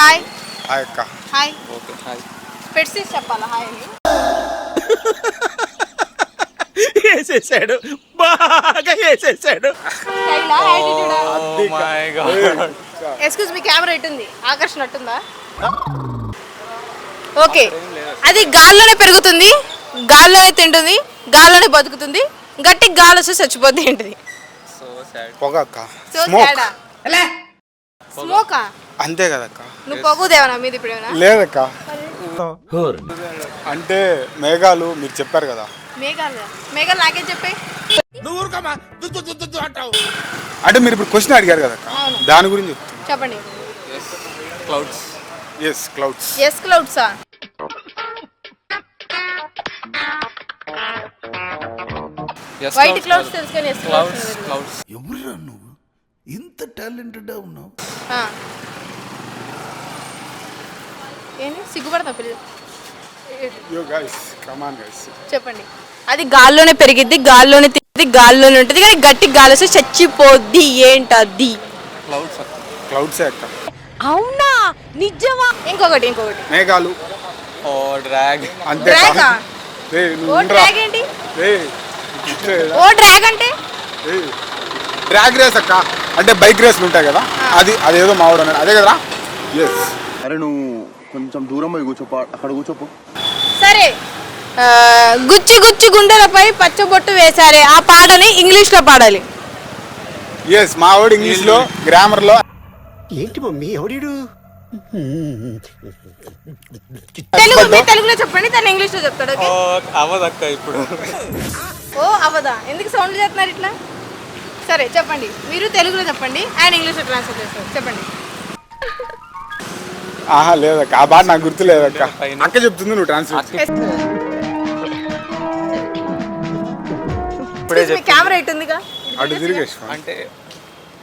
Hi hi అక్క. Hi okay hi పెట్సి చెప్పాలా? హాయ్ అని వేసేసాడు. బాగా వేసేసాడు. ఎక్స్క్యూజ్ మీ కెమెరా ఎట్టుంది ఆకర్షణ అట్టుందా ఓకే అది గాల్లోనే పెరుగుతుంది. గాల్లోనే తింటుంది. గాల్లోనే బతుకుతుంది. గట్టి గాలి వస్తే చచ్చిపోద్ది ఏంటిది? సో సాడ్ పొగ అక్క. సో స్మోకా? అంతే కదక్క. నువ్వు పొగుదేవనా మీది ఇప్పుడు ఏమైనా? లేదక్క. అంటే మేఘాలు మీరు చెప్పారు కదా. మేఘాలు? మేఘాలు నాకేం చెప్పే అంటే మీరు ఇప్పుడు క్వశ్చన్ అడిగారు కదక్క. అవును. దాని గురించి చెప్పండి. క్లౌడ్స్ ఎస్ క్లౌడ్స్ ఎస్ క్లౌడ్సా వైట్ క్లౌడ్స్ తెలుసు కానీ ఎస్ క్లౌడ్స్ ఇంత టాలెంటెడ్ ఉన్నావు. ఏంటి సిగ్గుపడతా పిల్లలు యో గైస్ కమాన్ గైస్ చెప్పండి. అది గాల్లోనే పెరిగిద్ది గాల్లోనే తిరిగి గాల్లోనే ఉంటుంది కానీ గట్టి గాలి వస్తే చచ్చిపోద్ది ఏంటది? క్లౌడ్స్ క్లౌడ్సే అక్క. అవునా? నిజమా? ఇంకొకటి ఇంకొకటి. మేఘాలు. Oh drag. అంతే డ్రాగా? రేయ్, నువ్వు ఓ ఉండరా. డ్రాగ్ ఏంటి? రేయ్, ఇట్లే రా. ఓ డ్రాగ్ అంటే. డ్రాగ్ రేస్ అక్క. అంటే బైక్ రేస్లు ఉంటాయి కదా అది అదేదో మావాడు అన్నాడు అదే కదరా? ఎస్ అరే నువ్వు కొంచెం దూరం పోయి కూర్చోపో అక్కడ కూర్చోపో. సరే గుచ్చి గుచ్చి గుండెలపై పచ్చబొట్టు వేశారే. ఆ పాటని ఇంగ్లీష్లో పాడాలి. ఎస్ మావాడు ఇంగ్లీష్లో గ్రామర్లో ఏంటి మమ్మీ ఎవడీడు? తెలుగు మీరు తెలుగులో చెప్పండి తను ఇంగ్లీష్లో చెప్తాడు ఓకే? అవ్వదక్క ఇప్పుడు. ఓ అవదా. ఎందుకు సౌండ్ చేస్తున్నారు ఇట్లా? సరే చెప్పండి. మీరు తెలుగులో చెప్పండి ఆయన ఇంగ్లీష్లో ట్రాన్స్లేట్ చేస్తారు. చెప్పండి. ఆహా లేదక్క. ఆ బాట నాకు గుర్తు లేదక్క. అక్క చెప్తుంది నువ్వు ట్రాన్స్లేట్ ఇప్పుడే మీ కెమెరా ఇటు ఉందిగా? అటు తిరిగేసి అంటే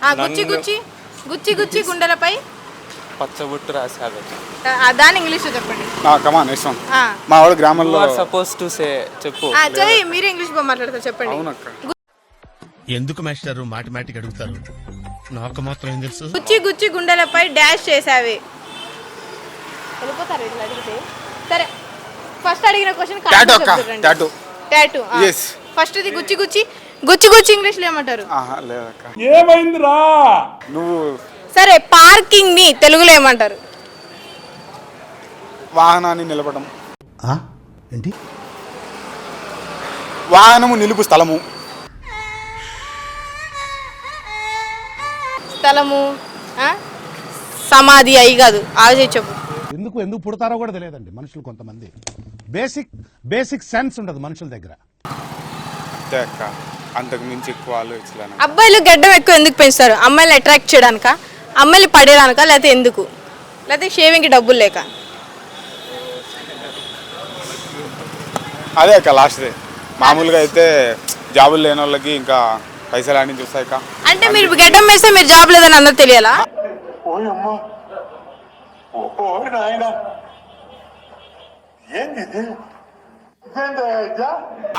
ఆ, గుచ్చి గుచ్చి. గుచ్చి గుచ్చి గుండెలపై. పచ్చబొట్టు రాశారు. ఆ, దాన్ని ఇంగ్లీష్లో చెప్పండి. కమాన్ వన్ ఆ. మా వాడు గ్రామర్లో ఆర్ సపోజ్ టు సే చెప్పు. ఆ, చెయ్యి మీరు ఇంగ్లీష్ బాగా మాట్లాడతారు చెప్పండి. అవునక్క. ఎందుకు మాస్టారు మాటిమాటికి అడుగుతారు? నాకు మాత్రం ఏం తెలుసు. గుచ్చి గుచ్చి గుండెలపై డాష్ చేసావి వెళ్ళిపోతారు ఇట్లా అడిగితే. సరే ఫస్ట్ అడిగిన క్వశ్చన్ టాటూ అక్క టాటూ టాటూ Yes. ఫస్ట్ ఇది గుచ్చి గుచ్చి గుచ్చి గుచ్చి ఇంగ్లీష్లో ఏమంటారు? ఆహా లేదక్క. ఏమైందిరా? నువ్వు సరే పార్కింగ్ని తెలుగులో ఏమంటారు? వాహనాన్ని నిలపడం ఏంటి? వాహనము నిలుపు స్థలము. స్థలము ఆ? సమాధి అయి కాదు. ఆలోచించి చెప్పు ఎందుకు ఎందుకు పుడతారో కూడా తెలియదండి మనుషులు కొంతమంది. బేసిక్ బేసిక్ సెన్స్ ఉండదు మనుషుల దగ్గర. అంతకు మించి ఎక్కువ అబ్బాయిలు గడ్డం ఎక్కువ ఎందుకు పెంచుతారు? అమ్మాయిలు అట్రాక్ట్ చేయడానిక? అమ్మాయిలు పడేయడానిక లేకపోతే ఎందుకు? లేకపోతే షేవింగ్కి డబ్బులు లేక? అదే అక్క లాస్ట్దే మామూలుగా అయితే జాబులు లేని వాళ్ళకి ఇంకా పైసలు అని చూస్తాయి అక్క. అంటే మీరు గడ్డం వేస్తే మీరు జాబ్ లేదని అందరూ తెలియాలా?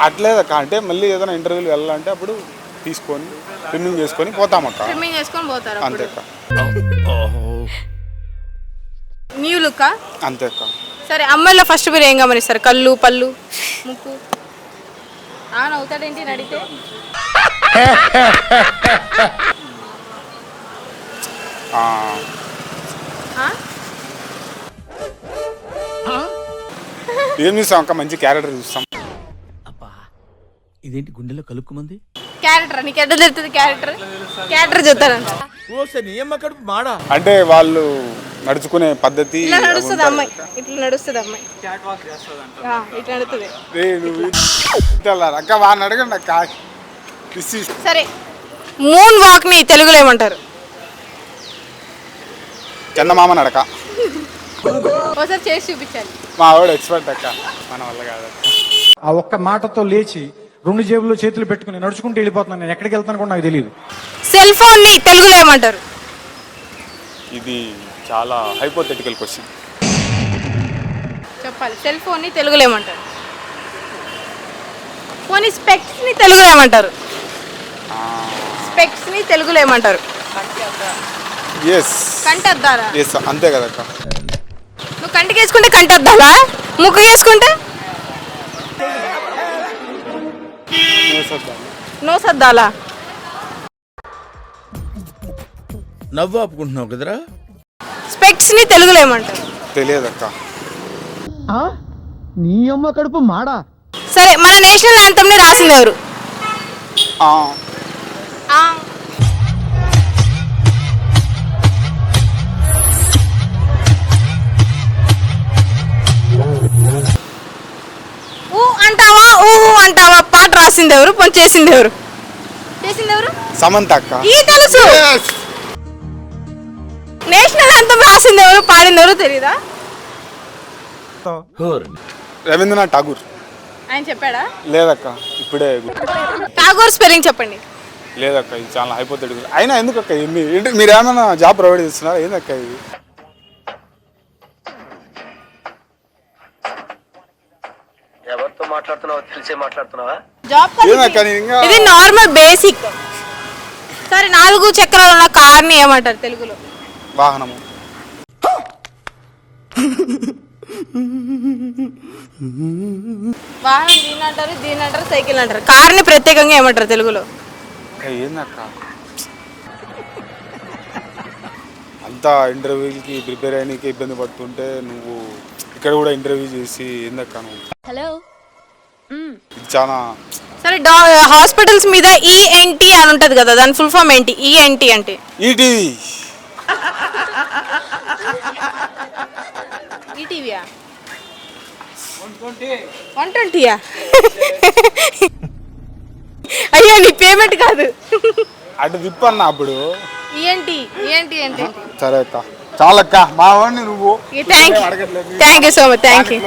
అట్లేదక్క అంటే మళ్ళీ ఏదైనా ఇంటర్వ్యూలు వెళ్ళాలంటే అప్పుడు తీసుకొని ట్రిమ్మింగ్ చేసుకొని పోతామక్క ట్రిమ్మింగ్ చేసుకొని పోతారు అంతే న్యూ లుక్ అంతే అక్క సరే అమ్మాయిలో ఫస్ట్ మీరు ఏం గమనిస్తారు? కళ్ళు పళ్ళు ముక్కు? ఆ నవ్వుతాడేంటి అని అడిగితే ఆ, ఆ? ఏం చూస్తాం అక్క మంచి క్యారెక్టర్ చూస్తాం. ఇదేంటి గుండెలో కలుక్కుమంది? క్యారెక్టర్ నీకు ఎట్లా తెలుస్తుంది క్యారెక్టర్ క్యారెక్టర్ చెప్తారంట ఓసే నీ అమ్మ కడుపు మాడా? అంటే వాళ్ళు నడుచుకునే పద్ధతి ఇట్లా నడుస్తుంది అమ్మాయి. ఇట్లా నడుస్తుంది అమ్మాయి. ఇట్లా ఇట్లా అక్క వాళ్ళని అడగండి అక్క సరే. మూన్ వాక్ని తెలుగులో ఏమంటారు? చందమామ నడక. ఒకసారి చేసి చూపించాలి మా ఆవిడ ఎక్స్పర్ట్ అక్క. మన వల్ల కాదక్క ఆ ఒక్క మాటతో లేచి రెండు జేబుల్లో చేతులు పెట్టుకుని నడుచుకుంటూ వెళ్ళిపోతున్నాను. నేను ఎక్కడికి వెళ్తాను కూడా నాకు తెలియదు సెల్ ఫోన్ని తెలుగులో ఏమంటారు? ఇది చాలా హైపోథెటికల్ క్వశ్చన్ చెప్పాలి. సెల్ ఫోన్ని తెలుగులో ఏమంటారు? పోనీ స్పెక్స్ని తెలుగులో ఏమంటారు? స్పెక్స్ని తెలుగులో ఏమంటారు? ఎస్ కంటి అద్దాలా ఎస్ అంతే కదక్క నువ్వు కంటికి వేసుకుంటే కంటి అద్దాలా ముక్కు వేసుకుంటే? నో సద్దాలా నవ్వు ఆపుకుంటున్నావు కదరా? స్పెక్స్ని తెలుగులో ఏమంటారు? తెలియదక్క నీ అమ్మ కడుపు మాడా? సరే మన నేషనల్ యాంథమ్ని రాసింది ఎవరు? రాసింది ఎవరు పని చేసింది ఎవరు చేసింది ఎవరు సమంత అక్క. ఈ తెలుసు. నేషనల్ యాంథమ్ రాసింది ఎవరు పాడింది ఎవరు తెలీదా రవీంద్రనాథ్ ఠాగూర్. ఆయన చెప్పాడా? లేదక్క ఇప్పుడే. టాగోర్ స్పెల్లింగ్ చెప్పండి. లేదక్క ఇది చాలా అయిపోతాడు అయినా ఎందుకక్క మీరు ఏమైనా జాబ్ ప్రొవైడ్ చేస్తున్నారా? ఏందక్క ఇది? తెలిసే మాట్లాడుతున్నావా? ఇది. నార్మల్ బేసిక్ సరే నాలుగు చక్రాలు ఉన్న కార్ని ఏమంటారు తెలుగులో? వాహనము. వాహనం దీని అంటారు దీని అంటారు. సైకిల్ అంటారు కార్ని ప్రత్యేకంగా ఏమంటారు తెలుగులో? ఏందక్క అంతా ఇంటర్వ్యూకి ప్రిపేర్ అయ్యడానికి ఇబ్బంది పడుతుంటే నువ్వు ఇక్కడ కూడా ఇంటర్వ్యూ చేసి ఏందక్క నువ్వు? హలో ఇది చాలా సరే డా హాస్పిటల్స్ మీద ఈఎన్టీ అని ఉంటది కదా దాని ఫుల్ ఫామ్ ఏంటి? ఈఎన్టీ అంటే? ఈటీవీ ఈటీవీయా వన్ ట్వంటీయా అయ్యా నీ పేమెంట్ కాదు. అటు తిప్పన్న అప్పుడు. ఈఎన్టీ ఈఎన్టీ అంటే సరే అక్క. చాలక్క. మా వాడిని నువ్వు. Thank you thank you so much thank you